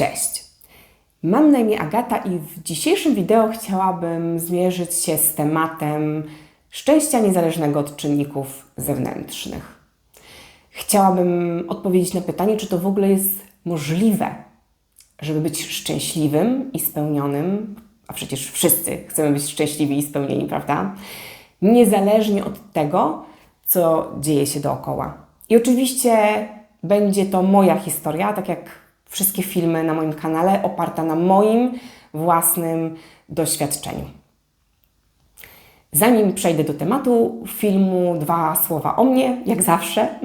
Cześć. Mam na imię Agata i w dzisiejszym wideo chciałabym zmierzyć się z tematem szczęścia niezależnego od czynników zewnętrznych. Chciałabym odpowiedzieć na pytanie, czy to w ogóle jest możliwe, żeby być szczęśliwym i spełnionym, a przecież wszyscy chcemy być szczęśliwi i spełnieni, prawda? Niezależnie od tego, co dzieje się dookoła. I oczywiście będzie to moja historia, tak jak wszystkie filmy na moim kanale, oparta na moim własnym doświadczeniu. Zanim przejdę do tematu filmu, dwa słowa o mnie, jak zawsze.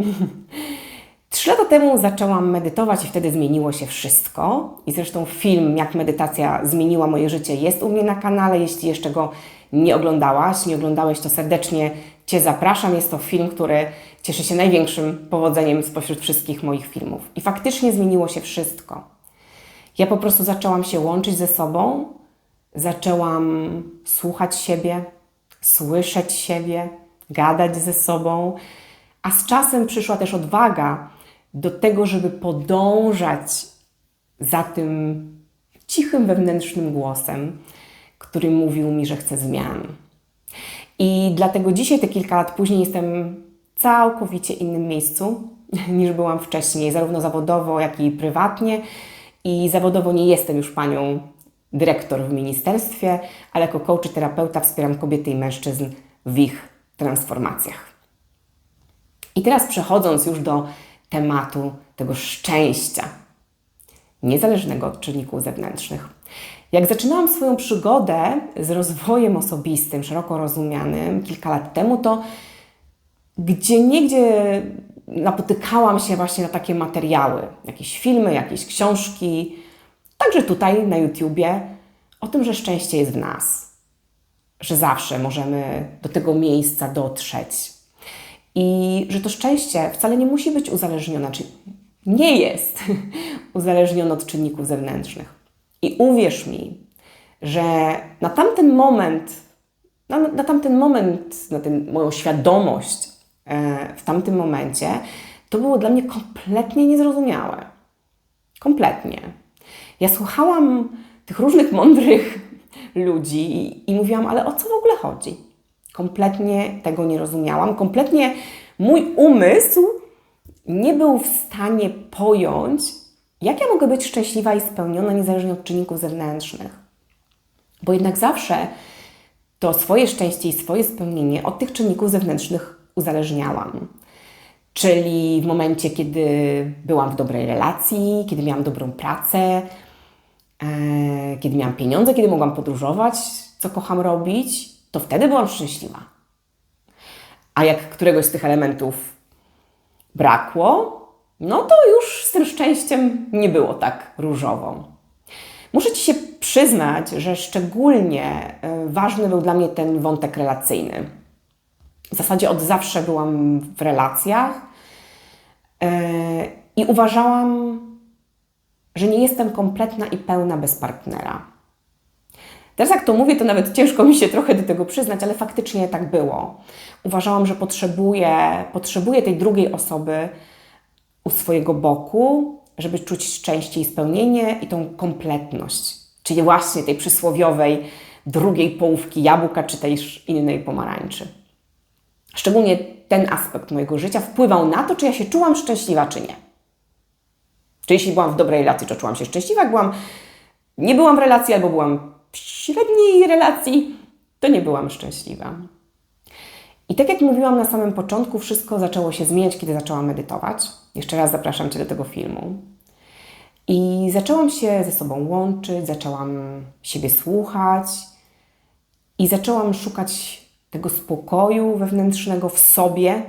Trzy lata temu zaczęłam medytować i wtedy zmieniło się wszystko. I zresztą film, jak medytacja zmieniła moje życie, jest u mnie na kanale. Jeśli jeszcze go nie oglądałaś, nie oglądałeś, to serdecznie Cię zapraszam. Jest to film, który cieszy się największym powodzeniem spośród wszystkich moich filmów. I faktycznie zmieniło się wszystko. Ja po prostu zaczęłam się łączyć ze sobą, zaczęłam słuchać siebie, słyszeć siebie, gadać ze sobą, a z czasem przyszła też odwaga do tego, żeby podążać za tym cichym wewnętrznym głosem, który mówił mi, że chce zmian. I dlatego dzisiaj, te kilka lat później, jestem całkowicie innym miejscu niż byłam wcześniej, zarówno zawodowo, jak i prywatnie. I zawodowo nie jestem już panią dyrektor w ministerstwie, ale jako coach i terapeuta wspieram kobiety i mężczyzn w ich transformacjach. I teraz przechodząc już do tematu tego szczęścia, niezależnego od czynników zewnętrznych. Jak zaczynałam swoją przygodę z rozwojem osobistym, szeroko rozumianym, kilka lat temu, to gdzie niegdzie napotykałam się właśnie na takie materiały, jakieś filmy, jakieś książki, także tutaj na YouTubie, o tym, że szczęście jest w nas, że zawsze możemy do tego miejsca dotrzeć. I że to szczęście wcale nie musi być uzależnione, czy nie jest uzależnione od czynników zewnętrznych. I uwierz mi, że na tamten moment, na, na tamten moment, na ten, moją świadomość e, w tamtym momencie, to było dla mnie kompletnie niezrozumiałe. Kompletnie. Ja słuchałam tych różnych mądrych ludzi i, i mówiłam, ale o co w ogóle chodzi? Kompletnie tego nie rozumiałam. Kompletnie mój umysł nie był w stanie pojąć, jak ja mogę być szczęśliwa i spełniona niezależnie od czynników zewnętrznych. Bo jednak zawsze to swoje szczęście i swoje spełnienie od tych czynników zewnętrznych uzależniałam. Czyli w momencie, kiedy byłam w dobrej relacji, kiedy miałam dobrą pracę, e, kiedy miałam pieniądze, kiedy mogłam podróżować, co kocham robić, to wtedy byłam szczęśliwa. A jak któregoś z tych elementów brakło, no to już tym szczęściem nie było tak różowo. Muszę Ci się przyznać, że szczególnie e, ważny był dla mnie ten wątek relacyjny. W zasadzie od zawsze byłam w relacjach yy, i uważałam, że nie jestem kompletna i pełna bez partnera. Teraz jak to mówię, to nawet ciężko mi się trochę do tego przyznać, ale faktycznie tak było. Uważałam, że potrzebuję, potrzebuję tej drugiej osoby u swojego boku, żeby czuć szczęście i spełnienie i tą kompletność, czyli właśnie tej przysłowiowej drugiej połówki jabłka czy też innej pomarańczy. Szczególnie ten aspekt mojego życia wpływał na to, czy ja się czułam szczęśliwa, czy nie. Czy jeśli byłam w dobrej relacji, to czułam się szczęśliwa, jak byłam, nie byłam w relacji albo byłam w średniej relacji, to nie byłam szczęśliwa. I tak jak mówiłam na samym początku, wszystko zaczęło się zmieniać, kiedy zaczęłam medytować. Jeszcze raz zapraszam Cię do tego filmu. I zaczęłam się ze sobą łączyć, zaczęłam siebie słuchać i zaczęłam szukać tego spokoju wewnętrznego w sobie.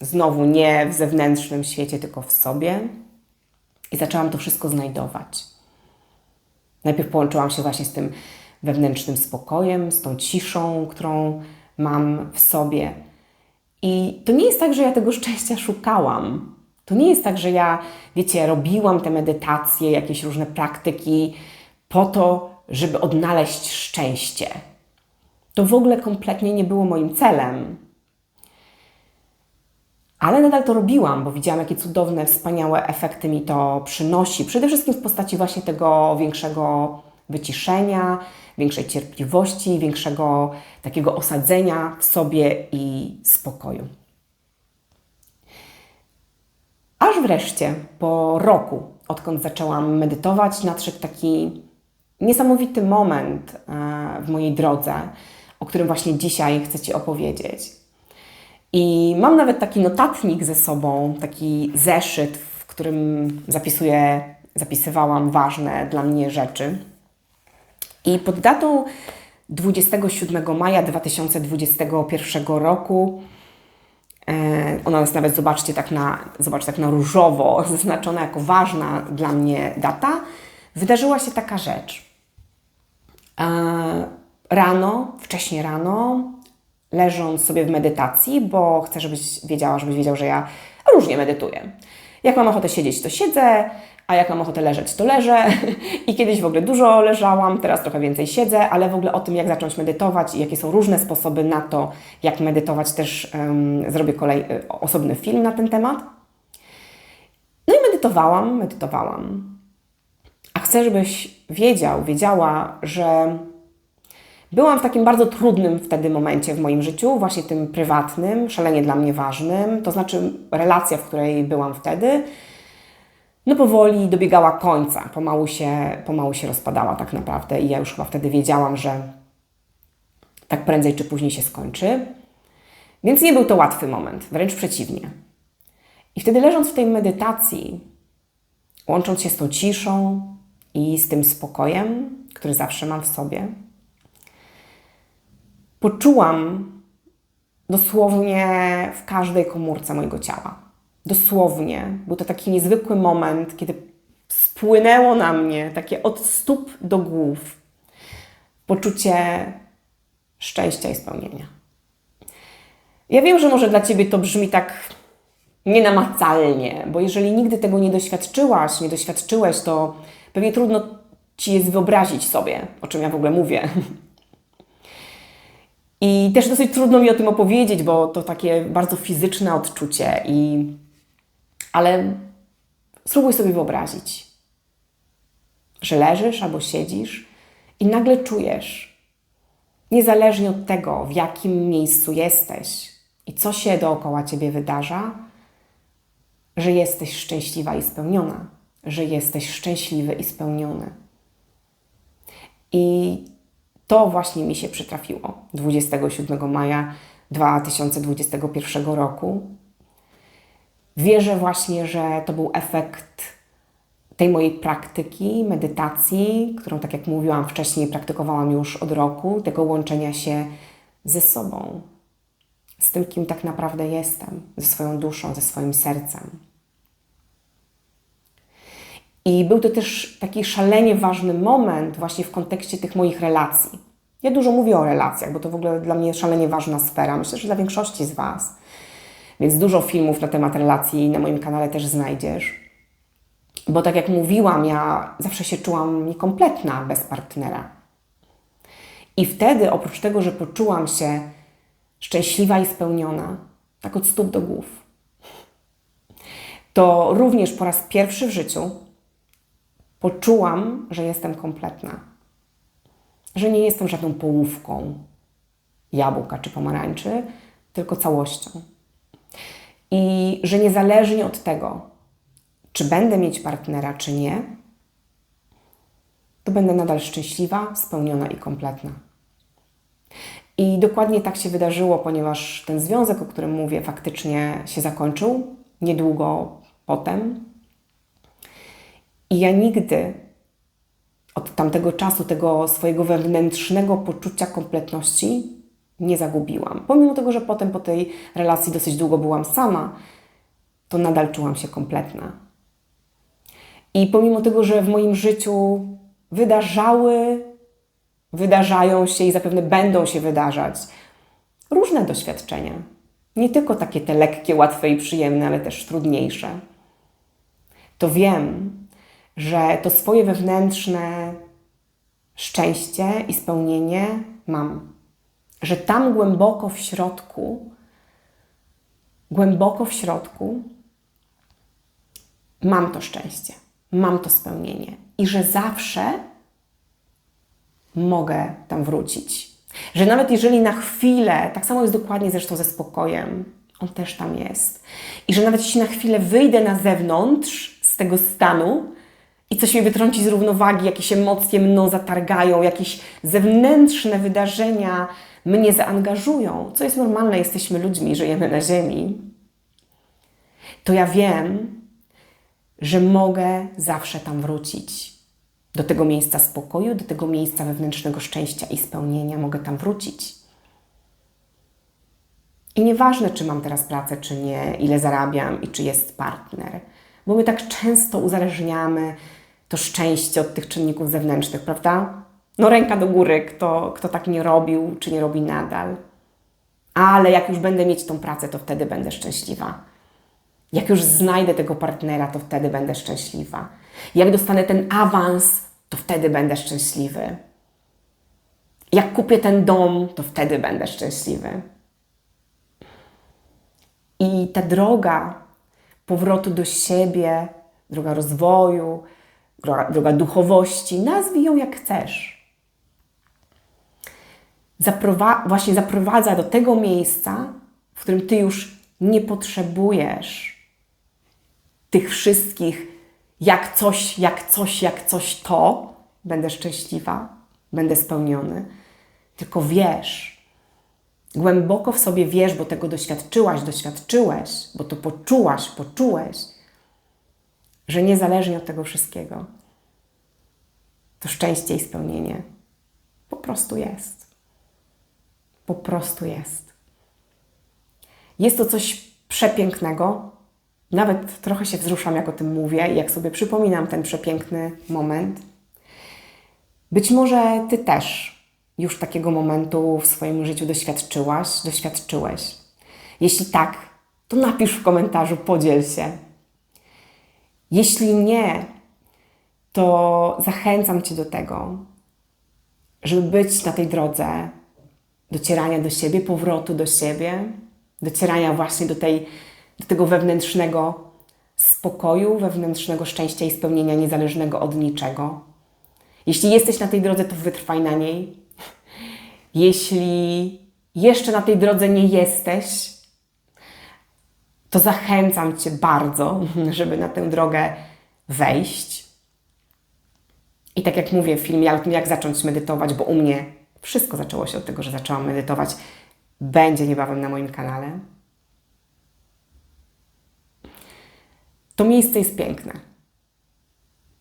Znowu nie w zewnętrznym świecie, tylko w sobie. I zaczęłam to wszystko znajdować. Najpierw połączyłam się właśnie z tym wewnętrznym spokojem, z tą ciszą, którą mam w sobie. I to nie jest tak, że ja tego szczęścia szukałam. To nie jest tak, że ja, wiecie, robiłam te medytacje, jakieś różne praktyki po to, żeby odnaleźć szczęście. To w ogóle kompletnie nie było moim celem. Ale nadal to robiłam, bo widziałam, jakie cudowne, wspaniałe efekty mi to przynosi. Przede wszystkim w postaci właśnie tego większego wyciszenia, większej cierpliwości, większego takiego osadzenia w sobie i spokoju. Aż wreszcie po roku, odkąd zaczęłam medytować, nadszedł taki niesamowity moment e, w mojej drodze, o którym właśnie dzisiaj chcę Ci opowiedzieć. I mam nawet taki notatnik ze sobą, taki zeszyt, w którym zapisuję, zapisywałam ważne dla mnie rzeczy. I pod datą 27 maja 2021 roku ona jest nawet, zobaczcie, tak na, zobaczcie, tak na różowo zaznaczona jako ważna dla mnie data, wydarzyła się taka rzecz. E, rano, wcześnie rano, leżąc sobie w medytacji, bo chcę, żebyś wiedziała, żebyś wiedział, że ja różnie medytuję. Jak mam ochotę siedzieć, to siedzę, a jak mam ochotę leżeć, to leżę. I kiedyś w ogóle dużo leżałam, teraz trochę więcej siedzę, ale w ogóle o tym, jak zacząć medytować i jakie są różne sposoby na to, jak medytować, też um, zrobię kolej, y, osobny film na ten temat. No i medytowałam, medytowałam. A chcę, żebyś wiedział, wiedziała, że byłam w takim bardzo trudnym wtedy momencie w moim życiu, właśnie tym prywatnym, szalenie dla mnie ważnym, to znaczy relacja, w której byłam wtedy, no powoli dobiegała końca, pomału się, pomału się rozpadała tak naprawdę i ja już chyba wtedy wiedziałam, że tak prędzej czy później się skończy. Więc nie był to łatwy moment, wręcz przeciwnie. I wtedy leżąc w tej medytacji, łącząc się z tą ciszą i z tym spokojem, który zawsze mam w sobie, poczułam dosłownie w każdej komórce mojego ciała. Dosłownie. Był to taki niezwykły moment, kiedy spłynęło na mnie takie od stóp do głów poczucie szczęścia i spełnienia. Ja wiem, że może dla Ciebie to brzmi tak nienamacalnie, bo jeżeli nigdy tego nie doświadczyłaś, nie doświadczyłeś, to pewnie trudno Ci jest wyobrazić sobie, o czym ja w ogóle mówię. I też dosyć trudno mi o tym opowiedzieć, bo to takie bardzo fizyczne odczucie. I... Ale spróbuj sobie wyobrazić, że leżysz albo siedzisz i nagle czujesz, niezależnie od tego, w jakim miejscu jesteś i co się dookoła ciebie wydarza, że jesteś szczęśliwa i spełniona, że jesteś szczęśliwy i spełniony. I to właśnie mi się przytrafiło 27 maja 2021 roku. Wierzę właśnie, że to był efekt tej mojej praktyki, medytacji, którą, tak jak mówiłam wcześniej, praktykowałam już od roku, tego łączenia się ze sobą, z tym, kim tak naprawdę jestem, ze swoją duszą, ze swoim sercem. I był to też taki szalenie ważny moment właśnie w kontekście tych moich relacji. Ja dużo mówię o relacjach, bo to w ogóle dla mnie szalenie ważna sfera. Myślę, że dla większości z Was. Więc dużo filmów na temat relacji na moim kanale też znajdziesz. Bo tak jak mówiłam, ja zawsze się czułam niekompletna bez partnera. I wtedy, oprócz tego, że poczułam się szczęśliwa i spełniona, tak od stóp do głów, to również po raz pierwszy w życiu poczułam, że jestem kompletna. Że nie jestem żadną połówką jabłka czy pomarańczy, tylko całością. I że niezależnie od tego, czy będę mieć partnera, czy nie, to będę nadal szczęśliwa, spełniona i kompletna. I dokładnie tak się wydarzyło, ponieważ ten związek, o którym mówię, faktycznie się zakończył niedługo potem. I ja nigdy od tamtego czasu tego swojego wewnętrznego poczucia kompletności nie zagubiłam. Pomimo tego, że potem po tej relacji dosyć długo byłam sama, to nadal czułam się kompletna. I pomimo tego, że w moim życiu wydarzały, wydarzają się i zapewne będą się wydarzać różne doświadczenia. Nie tylko takie te lekkie, łatwe i przyjemne, ale też trudniejsze. To wiem, że to swoje wewnętrzne szczęście i spełnienie mam. Że tam głęboko w środku głęboko w środku mam to szczęście, mam to spełnienie i że zawsze mogę tam wrócić. Że nawet jeżeli na chwilę, tak samo jest dokładnie zresztą ze spokojem, on też tam jest. I że nawet jeśli na chwilę wyjdę na zewnątrz z tego stanu i coś mnie wytrąci z równowagi, jakieś emocje mną zatargają, jakieś zewnętrzne wydarzenia mnie zaangażują, co jest normalne, jesteśmy ludźmi, żyjemy na Ziemi, to ja wiem, że mogę zawsze tam wrócić. Do tego miejsca spokoju, do tego miejsca wewnętrznego szczęścia i spełnienia mogę tam wrócić. I nieważne, czy mam teraz pracę, czy nie, ile zarabiam i czy jest partner, bo my tak często uzależniamy to szczęście od tych czynników zewnętrznych, prawda? No ręka do góry, kto, kto tak nie robił, czy nie robi nadal. Ale jak już będę mieć tą pracę, to wtedy będę szczęśliwa. Jak już znajdę tego partnera, to wtedy będę szczęśliwa. Jak dostanę ten awans, to wtedy będę szczęśliwy. Jak kupię ten dom, to wtedy będę szczęśliwy. I ta droga powrotu do siebie, droga rozwoju, droga duchowości, nazwij ją jak chcesz. Zaprowa właśnie zaprowadza do tego miejsca, w którym ty już nie potrzebujesz tych wszystkich, jak coś, jak coś, jak coś to, będę szczęśliwa, będę spełniony. Tylko wiesz, głęboko w sobie wiesz, bo tego doświadczyłaś, doświadczyłeś, bo to poczułaś, poczułeś, że niezależnie od tego wszystkiego, to szczęście i spełnienie po prostu jest. Po prostu jest. Jest to coś przepięknego. Nawet trochę się wzruszam, jak o tym mówię i jak sobie przypominam ten przepiękny moment. Być może Ty też już takiego momentu w swoim życiu doświadczyłaś, doświadczyłeś. Jeśli tak, to napisz w komentarzu, podziel się. Jeśli nie, to zachęcam Cię do tego, żeby być na tej drodze docierania do siebie, powrotu do siebie, docierania właśnie do, tej, do tego wewnętrznego spokoju, wewnętrznego szczęścia i spełnienia niezależnego od niczego. Jeśli jesteś na tej drodze, to wytrwaj na niej. Jeśli jeszcze na tej drodze nie jesteś, to zachęcam Cię bardzo, żeby na tę drogę wejść. I tak jak mówię w filmie o tym, jak zacząć medytować, bo u mnie wszystko zaczęło się od tego, że zaczęłam medytować, będzie niebawem na moim kanale. To miejsce jest piękne.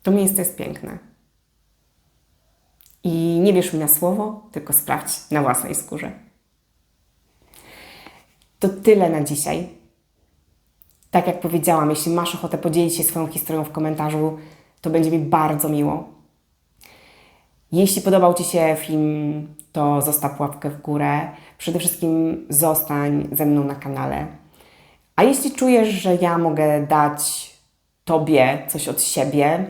To miejsce jest piękne. I nie wierz mi na słowo, tylko sprawdź na własnej skórze. To tyle na dzisiaj. Tak jak powiedziałam, jeśli masz ochotę podzielić się swoją historią w komentarzu, to będzie mi bardzo miło. Jeśli podobał Ci się film, to zostaw łapkę w górę. Przede wszystkim zostań ze mną na kanale. A jeśli czujesz, że ja mogę dać Tobie coś od siebie,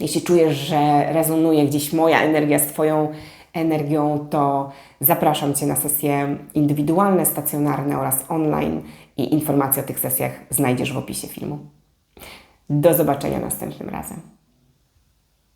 jeśli czujesz, że rezonuje gdzieś moja energia z Twoją energią, to zapraszam Cię na sesje indywidualne, stacjonarne oraz online i informacje o tych sesjach znajdziesz w opisie filmu. Do zobaczenia następnym razem.